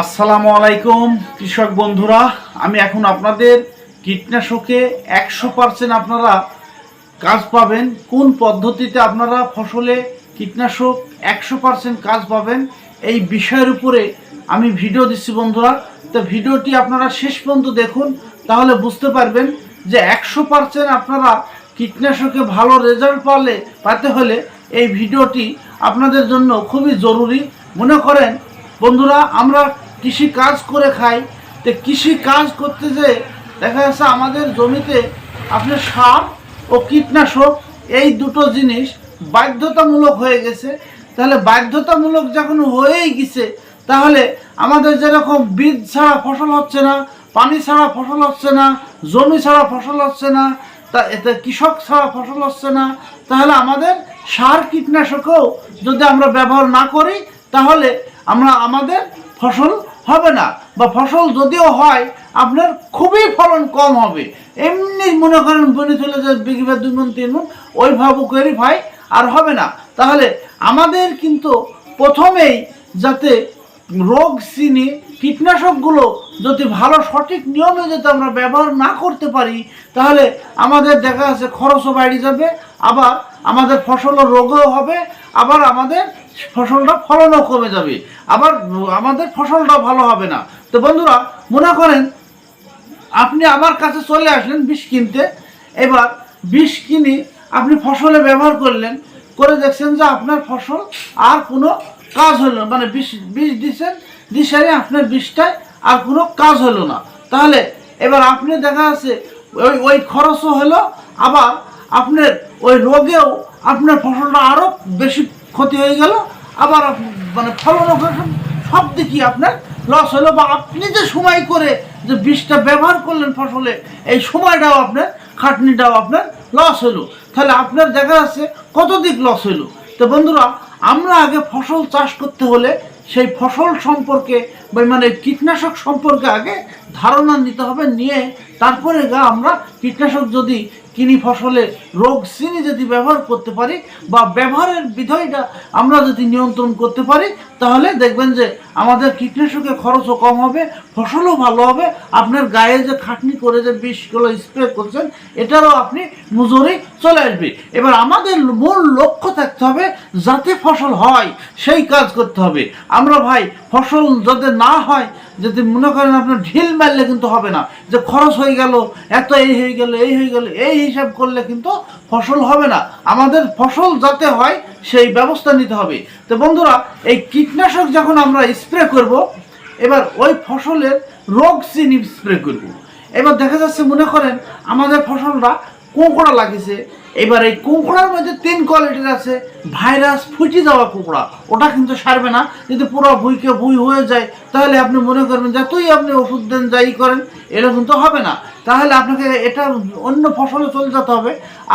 আসসালামু আলাইকুম, কৃষক বন্ধুরা। আমি এখন আপনাদের কীটনাশকে একশো পার্সেন্ট আপনারা কাজ পাবেন। কোন পদ্ধতিতে আপনারা ফসলে কীটনাশক একশো পার্সেন্ট কাজ পাবেন, এই বিষয়ের উপরে আমি ভিডিও দিচ্ছি বন্ধুরা। তো ভিডিওটি আপনারা শেষ পর্যন্ত দেখুন, তাহলে বুঝতে পারবেন যে একশো পার্সেন্ট আপনারা কীটনাশকে ভালো রেজাল্ট পালে পাতে হলে এই ভিডিওটি আপনাদের জন্য খুবই জরুরি। মনে করেন, বন্ধুরা, আমরা কৃষি কাজ করে খাই তো কৃষি কাজ করতে যে দেখা যাচ্ছে আমাদের জমিতে আপনার সার ও কীটনাশক এই দুটো জিনিস বাধ্যতামূলক হয়ে গেছে। তাহলে বাধ্যতামূলক যখন হয়েই গেছে, তাহলে আমাদের যেরকম বীজ ছাড়া ফসল হচ্ছে না, পানি ছাড়া ফসল হচ্ছে না, জমি ছাড়া ফসল হচ্ছে না, তা এতে কৃষক ছাড়া ফসল হচ্ছে না, তাহলে আমাদের সার কীটনাশকও যদি আমরা ব্যবহার না করি, তাহলে আমরা আমাদের ফসল হবে না বা ফসল যদিও হয়, আপনার খুবই ফলন কম হবে। এমনি মনে করেন বনে চলে যায়, বিঘা দুই মন তিন মন ওইভাবে করে ভাই আর হবে না। তাহলে আমাদের কিন্তু প্রথমেই যাতে রোগ চিনি, কীটনাশকগুলো যদি ভালো সঠিক নিয়মে যদি আমরা ব্যবহার না করতে পারি, তাহলে আমাদের দেখা যাচ্ছে খরচও বাড়ি যাবে, আবার আমাদের ফসলও রোগও হবে, আবার আমাদের ফসলটা ফলনও কমে যাবে। আবার আমাদের ফসলটা ভালো হবে না। তো বন্ধুরা, মনে করেন, আপনি আমার কাছে চলে আসলেন বিষ কিনতে। এবার বিষ কিনে আপনি ফসলে ব্যবহার করলেন, করে দেখছেন যে আপনার ফসল আর কোনো কাজ হলো। মানে বিষ বিষ দিচ্ছেন দিশারে আপনার বিষটায় আর কোনো কাজ হলো না। তাহলে এবার আপনি দেখা যাচ্ছে, ওই ওই খরচও হলো, আবার আপনার ওই রোগেও আপনার ফসলটা আরও বেশি ক্ষতি হয়ে গেল আবার মানে ফলনও হলো, সব দিকই আপনার লস হলো বা আপনি যে সময় করে যে বিষটা ব্যবহার করলেন ফসলে এই সময়টাও আপনার খাটনিটাও আপনার লস হলো। তাহলে আপনার দেখা যাচ্ছে কত দিক লস হলো? তো বন্ধুরা আমরা আগে ফসল চাষ করতে হলে সেই ফসল সম্পর্কে মানে কীটনাশক সম্পর্কে আগে ধারণা নিতে হবে, নিয়ে তারপরে গা আমরা কীটনাশক যদি কিনি ফসলে, রোগ চিনি যদি ব্যবহার করতে পারি বা ব্যবহারের বিধয়টা আমরা যদি নিয়ন্ত্রণ করতে পারি, তাহলে দেখবেন যে আমাদের কীটনাশকের খরচও কম হবে, ফসলও ভালো হবে। আপনার গায়ে যে খাটনি করে যে বিষগুলো স্প্রে করছেন, এটারও আপনি মজুরি চলে আসবে। এবার আমাদের মূল লক্ষ্য থাকতে হবে, যাতে ফসল হয়, সেই কাজ করতে হবে। আমরা ভাই, ফসল যাতে না হয়, যদি মনে করেন আপনার ঢিল মারলে কিন্তু হবে না। যে খরচ হয়ে গেল, এত এই হয়ে গেল, এই হয়ে গেল, এই হিসাব করলে কিন্তু ফসল হবে না। আমাদের ফসল যাতে হয়, সেই ব্যবস্থা নিতে হবে। তো বন্ধুরা, এই কীটনাশক যখন আমরা স্প্রে করব, এবার ওই ফসলের রোগ চিনি স্প্রে করব। এবার দেখা যাচ্ছে, মনে করেন, আমাদের ফসলটা কোঁকড়া লাগিয়েছে এবার এই কোঁকড়ার মধ্যে তিন কোয়ালিটির আছে। ভাইরাস ফুটি যাওয়া কোঁকড়া। ওটা কিন্তু সারবে না। যদি পুরো ভুইকে ভুই হয়ে যায়, তাহলে আপনি মনে করবেন যতই আপনি ওষুধ দেন, যাই করেন, এটা কিন্তু হবে না। তাহলে আপনাকে এটা অন্য ফসলে চলে যেতে হবে।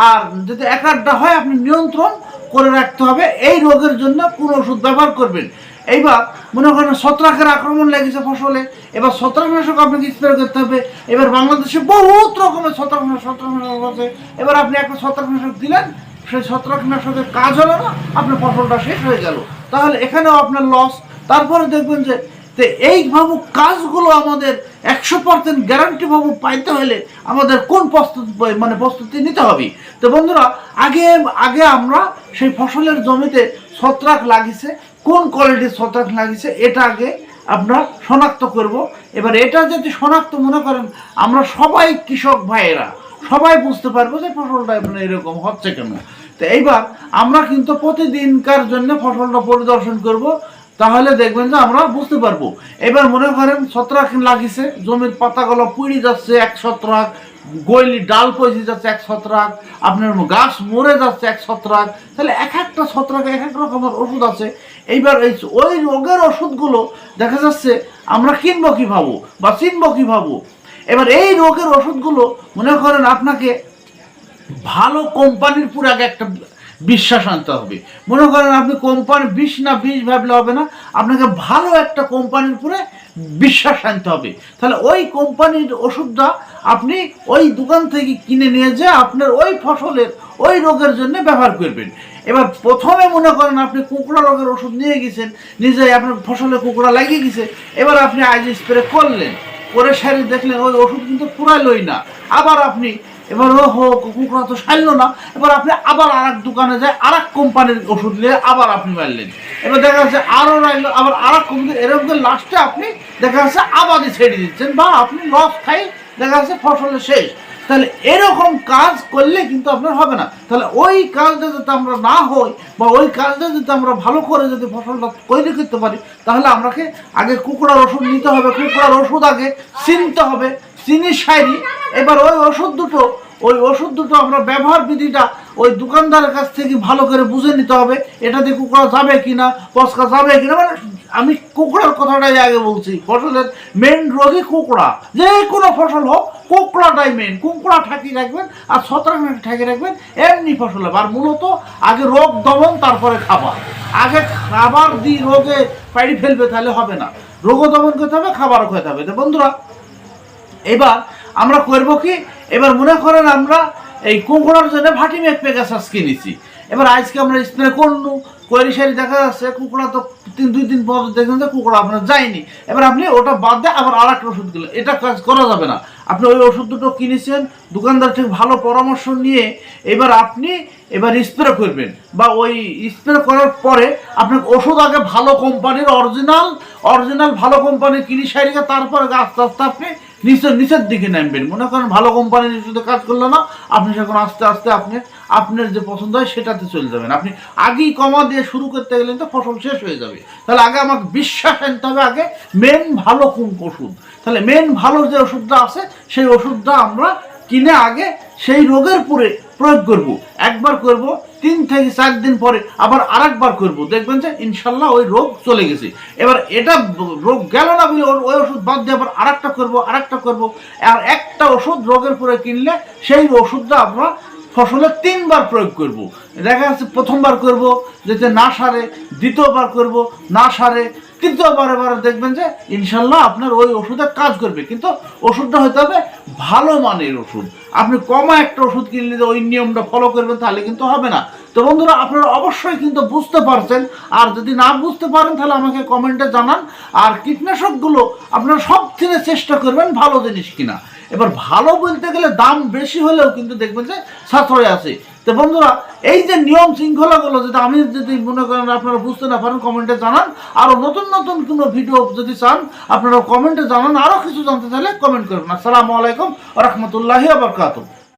আর যদি একাডটা হয়, আপনি নিয়ন্ত্রণ করে রাখতে হবে। এই রোগের জন্য কোন ওষুধ ব্যবহার করবেন। এইবার মনে করেন ছত্রাকের আক্রমণ লেগেছে ফসলে, এবার ছত্রাকনাশক আপনাকে স্প্রে করতে হবে। এবার বাংলাদেশে বহুত রকমের ছত্রাকনাশক ছত্রাকনাশক আছে। এবার আপনি একটা ছত্রাকনাশক দিলেন, সেই ছত্রাকনাশকের কাজ হলো না, আপনার ফসলটা শেষ হয়ে গেল। তাহলে এখানেও আপনার লস তারপরে দেখবেন যে, তো এইভাবে কাজগুলো আমাদের একশো পার্সেন্ট গ্যারান্টি ভাবে পাইতে হলে আমাদের কোন প্রস্তুতি মানে প্রস্তুতি নিতে হবে। তো বন্ধুরা, আগে আগে আমরা সেই ফসলের জমিতে ছত্রাক লাগিয়েছে কোন কোয়ালিটির ছত্রাক লাগিয়েছে, এটা আগে আমরা শনাক্ত করব। এবার এটা যদি শনাক্ত মনে করেন, আমরা সবাই কৃষক ভাইয়েরা, সবাই বুঝতে পারব যে ফসলটা মানে এরকম হচ্ছে কেন। তো এইবার আমরা কিন্তু প্রতিদিনকার জন্য ফসলটা পরিদর্শন করব, তাহলে দেখবেন যে আমরা বুঝতে পারব। এবার মনে করেন ছত্রাক লাগিয়েছে, জমির পাতাগুলো পুড়ে যাচ্ছে এক ছত্রাক গইলি ডাল পচে যাচ্ছে এক ছত্রাক, আপনার গাছ মরে যাচ্ছে এক ছত্রাক, তাহলে এক একটা ছত্রাক এক এক রকমের ওষুধ আছে। এইবার এই ওই রোগের ওষুধগুলো দেখা যাচ্ছে আমরা কিনবো কি ভাবো বা চিনবো কি ভাবো এবার এই রোগের ওষুধগুলো মনে করেন আপনাকে ভালো কোম্পানির পুরো আগে একটা বিশ্বাস আনতে হবে। মনে করেন আপনি কোম্পানি বিষ না বিষ ভাবলে হবে না, আপনাকে ভালো একটা কোম্পানির পুরে বিশ্বাস আনতে হবে। তাহলে ওই কোম্পানির ওষুধটা আপনি ওই দোকান থেকে কিনে নিয়ে যে আপনার ওই ফসলের, ওই রোগের জন্য ব্যবহার করবেন। এবার প্রথমে মনে করেন আপনি কুকুরা রোগের ওষুধ নিয়ে গেছেন নিজে আপনার ফসলে কুকুরা লাগিয়ে গেছে। এবার আপনি আইজ স্প্রে করলেন, করে সারি দেখলেন, ওই ওষুধ কিন্তু পুরাইলই না আবার আপনি এবার ও হো কুকুরা তো সারলো না। এবার আপনি আবার আর দোকানে যায় আর এক কোম্পানির ওষুধ নিয়ে আবার আপনি মারলেন। এবার দেখা যাচ্ছে আরও রাইলো আবার আর এক কোম্পানি, এরকম লাস্টে আপনি দেখা যাচ্ছে আবারই ছেড়ে দিচ্ছেন। বা আপনি লস খাই, দেখা যাচ্ছে ফসলের শেষ। তাহলে এরকম কাজ করলে কিন্তু আপনার হবে না। তাহলে ওই কাজটা যাতে আমরা না হই, বা ওই কাজটা যদি আমরা ভালো করে যদি ফসলটা তৈরি করতে পারি, তাহলে আমাকে আগে কুকুরার ওষুধ নিতে হবে। কুকুরার ওষুধ আগে চিনতে হবে। চিনি সাইরি এবার ওই ওষুধ দুটো, ওই ওষুধ দুটো আমরা ব্যবহার বিধিটা ওই দোকানদারের কাছ থেকে ভালো করে বুঝে নিতে হবে, এটা দিয়ে কুকুরা যাবে কিনা, পচকা যাবে কিনা মানে আমি কুকুরার কথাটাই আগে বলছি, ফসলের মেন রোগী কুকুরা যে কোনো ফসল হোক কুকুরাটাই মেন কুকুরা ঠাকি রাখবেন আর ছত্রাক ঠাকি রাখবেন, এমনি ফসল হবে আর মূলত আগে রোগ দমন, তারপরে খাবার, আগে খাবার দিয়ে রোগে পাড়ি ফেলবে তাহলে হবে না, রোগ দমন করতে হবে, খাবারও খেতে হবে। তো বন্ধুরা এবার আমরা করব কি? এবার মনে করেন আমরা এই কুকুরার জন্য ভাটি মেঘ পেগাসাস কিনেছি। এবার আজকে আমরা স্প্রে করলু কোয়ারি সারি দেখা যাচ্ছে কুকুরা তো তিন দুই দিন পর দেখবেন যে কুকুরা আপনার যায়নি। এবার আপনি ওটা বাদ দিয়ে আবার আর একটা ওষুধ দিলেন এটা কাজ করা যাবে না। আপনি ওই ওষুধ দুটো কিনেছেন, দোকানদার থেকে ভালো পরামর্শ নিয়ে এবার আপনি এবার স্প্রে করবেন। বা ওই স্প্রে করার পরে আপনার ওষুধ আগে ভালো কোম্পানির অরিজিনাল অরিজিনাল ভালো কোম্পানির কিনি সারিকে তারপরে আস্তে আস্তে আপনি নিচের নিচের দিকে নামবেন। মনে করেন ভালো কোম্পানির শুধু কাজ করল না, আপনি সেখন আস্তে আস্তে আপনি, আপনার যে পছন্দ হয় সেটাতে চলে যাবেন। আপনি আগেই কমা দিয়ে শুরু করতে গেলেন তো ফসল শেষ হয়ে যাবে। তাহলে আগে আমাকে বিশ্বাস আনতে হবে আগে মেন ভালো কোন ওষুধ। তাহলে মেন ভালো যে ওষুধটা আছে, সেই ওষুধটা আমরা কিনে আগে সেই রোগের পরে প্রয়োগ করব। একবার করব, তিন থেকে চার দিন পরে আবার আর একবার করব। দেখবেন যে ইনশাল্লাহ ওই রোগ চলে গেছে। এবার এটা রোগ গেল না বলে ওই ওষুধ বাদ দিয়ে আবার আর একটা করব আর একটা করব। আর একটা ওষুধ রোগের পরে কিনলে সেই ওষুধটা আমরা ফসলে তিনবার প্রয়োগ করব। দেখা যাচ্ছে প্রথমবার করব, যাতে না সারে, দ্বিতীয়বার করব, না সারে তৃতীয়বার এবার দেখবেন যে ইনশাল্লাহ আপনার ওই ওষুধে কাজ করবে। কিন্তু ওষুধটা হতে হবে ভালো মানের ওষুধ। আপনি কমা একটা ওষুধ কিনলে যে ওই নিয়মটা ফলো করবেন তাহলে কিন্তু হবে না। তো বন্ধুরা, আপনারা অবশ্যই কিন্তু বুঝতে পারছেন। আর যদি না বুঝতে পারেন, তাহলে আমাকে কমেন্টে জানান। আর কীটনাশকগুলো আপনারা সব থেকে চেষ্টা করবেন ভালো জিনিস কিনা। এবার ভালো বলতে গেলে দাম বেশি হলেও কিন্তু দেখবেন যে সাশ্রয় আছে। তো বন্ধুরা, এই যে নিয়ম শৃঙ্খলাগুলো, যদি আমি যদি মনে করেন আপনারা বুঝতে না পারেন, কমেন্টে জানান। আরও নতুন নতুন কোনো ভিডিও যদি চান, আপনারা কমেন্টে জানান। আরও কিছু জানতে চাইলে কমেন্ট করবেন। আসসালামু আলাইকুম রহমতুল্লাহি আবরকাতুহ